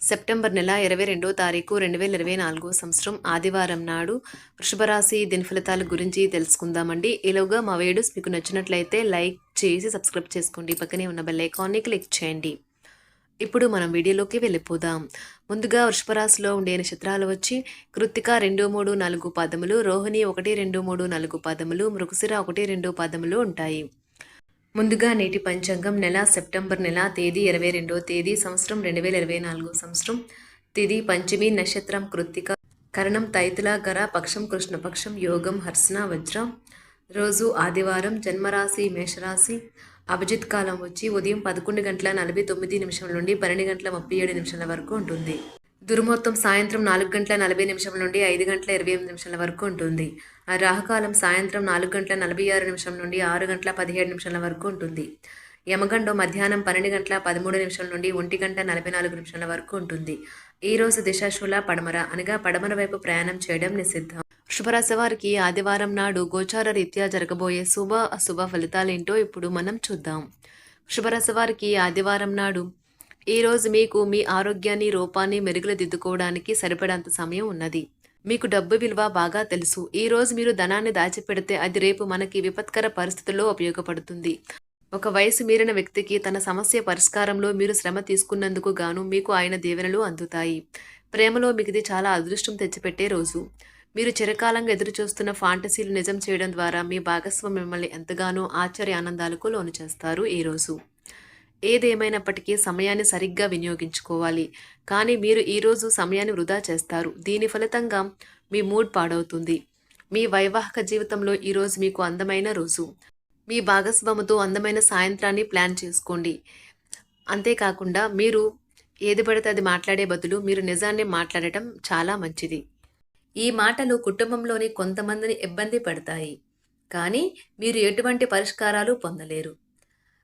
September నెల ఇరవై రెండో తారీఖు రెండు వేల ఇరవై నాలుగో సంవత్సరం ఆదివారం నాడు వృషభరాశి దినఫలితాల గురించి తెలుసుకుందామండి. ఈలోగా మా వీడియోస్ మీకు నచ్చినట్లయితే లైక్ చేసి సబ్స్క్రైబ్ చేసుకోండి. పక్కనే ఉన్న బెల్ ఐకాన్ని క్లిక్ చేయండి. ఇప్పుడు మనం వీడియోలోకి వెళ్ళిపోదాం. ముందుగా వృషభరాశిలో ఉండే నక్షత్రాలు వచ్చి కృత్తిక రెండు మూడు నాలుగు పదములు రోహిణి ఒకటి రెండు మూడు నాలుగు పదములు మృగశిర ఒకటి రెండు పదములు ఉంటాయి. ముందుగా నేటి పంచాంగం నెల సెప్టెంబర్ నెల తేదీ ఇరవై రెండో తేదీ సంవత్సరం రెండు వేల ఇరవై నాలుగు సంవత్సరం. తిది పంచమి నక్షత్రం కృత్తిక. కరణం తైతుల గర పక్షం కృష్ణపక్షం యోగం హర్సన వజ్ర. రోజు ఆదివారం జన్మరాశి మేషరాశి. అభిజిత్ కాలం వచ్చి ఉదయం పదకొండు గంటల నలభై తొమ్మిది నిమిషం నుండి పన్నెండు గంటల ముప్పై ఏడు నిమిషాల వరకు ఉంటుంది. దుర్ముహూర్తం సాయంత్రం నాలుగు గంటల నలభై నిమిషం నుండి ఐదు గంటల ఇరవై ఎనిమిది నిమిషాల వరకు ఉంటుంది. ఆ రాహుకాలం సాయంత్రం నాలుగు గంటల నలభై ఆరు నిమిషం నుండి ఆరు గంటల పదిహేడు నిమిషాల వరకు ఉంటుంది. యమగండం మధ్యాహ్నం పన్నెండు గంటల పదమూడు నిమిషాల నుండి ఒంటి గంట నలభై నాలుగు నిమిషాల వరకు ఉంటుంది. ఈ రోజు దిశాశూల పడమర అనగా పడమర వైపు ప్రయాణం చేయడం నిషిద్ధం. శుభరాశి వారికి ఆదివారం నాడు గోచార రీత్యా జరగబోయే శుభ అశుభ ఫలితాలేంటో ఇప్పుడు మనం చూద్దాం. శుభరాశి వారికి ఆదివారం నాడు ఈరోజు మీకు మీ ఆరోగ్యాన్ని రూపాన్ని మెరుగులు దిద్దుకోవడానికి సరిపడంత సమయం ఉన్నది. మీకు డబ్బు విలువ బాగా తెలుసు. ఈ రోజు మీరు ధనాన్ని దాచిపెడితే అది రేపు మనకి విపత్కర పరిస్థితుల్లో ఉపయోగపడుతుంది. ఒక వయసు మీరిన వ్యక్తికి తన సమస్య పరిష్కారంలో మీరు శ్రమ తీసుకున్నందుకు గాను మీకు ఆయన దీవెనలు అందుతాయి. ప్రేమలో మీకు ఇది చాలా అదృష్టం తెచ్చిపెట్టే రోజు. మీరు చిరకాలంగా ఎదురు చూస్తున్న ఫాంటసీలు నిజం చేయడం ద్వారా మీ భాగస్వామి మిమ్మల్ని ఎంతగానో ఆశ్చర్య ఆనందాలకు లోను చేస్తారు ఈరోజు ఏదేమైనప్పటికీ సమయాన్ని సరిగ్గా వినియోగించుకోవాలి. కానీ మీరు ఈరోజు సమయాన్ని వృధా చేస్తారు. దీని ఫలితంగా మీ మూడ్ పాడవుతుంది. మీ వైవాహిక జీవితంలో ఈరోజు మీకు అందమైన రోజు. మీ భాగస్వామితో అందమైన సాయంత్రాన్ని ప్లాన్ చేసుకోండి. అంతేకాకుండా మీరు ఏది పడితే అది మాట్లాడే బదులు మీరు నిజాన్ని మాట్లాడటం చాలా మంచిది. ఈ మాటలు కుటుంబంలోని కొంతమందిని ఇబ్బంది పడతాయి. కానీ మీరు ఎటువంటి పరిష్కారాలు పొందలేరు.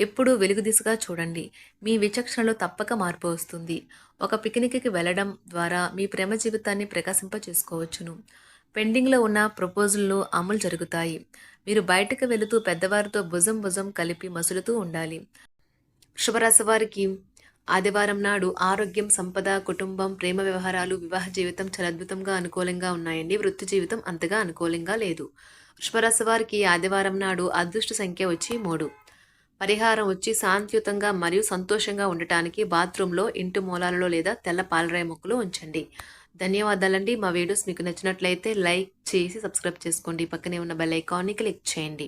ఎప్పుడూ వెలుగు దిశగా చూడండి. మీ విచక్షణలో తప్పక మార్పు వస్తుంది. ఒక పిక్నిక్కి వెళ్ళడం ద్వారా మీ ప్రేమ జీవితాన్ని ప్రకాశింప చేసుకోవచ్చును పెండింగ్లో ఉన్న ప్రపోజల్లు అమలు జరుగుతాయి. మీరు బయటకు వెళుతూ పెద్దవారితో భుజం భుజం కలిపి మసులుతూ ఉండాలి. శుభరాశి వారికి ఆదివారం నాడు ఆరోగ్యం సంపద కుటుంబం ప్రేమ వ్యవహారాలు వివాహ జీవితం చాలా అద్భుతంగా అనుకూలంగా ఉన్నాయండి. వృత్తి జీవితం అంతగా అనుకూలంగా లేదు. వృషభరాశి వారికి ఆదివారం నాడు అదృష్ట సంఖ్య వచ్చి మూడు. పరిహారం వచ్చి శాంతియుతంగా మరియు సంతోషంగా ఉండటానికి బాత్రూంలో ఇంటి మూలాలలో లేదా తెల్ల పాలరాయి మొక్కలు ఉంచండి. ధన్యవాదాలండి. మా వీడియోస్ మీకు నచ్చినట్లయితే లైక్ చేసి సబ్స్క్రైబ్ చేసుకోండి. పక్కనే ఉన్న బెల్ ఐకాన్ని క్లిక్ చేయండి.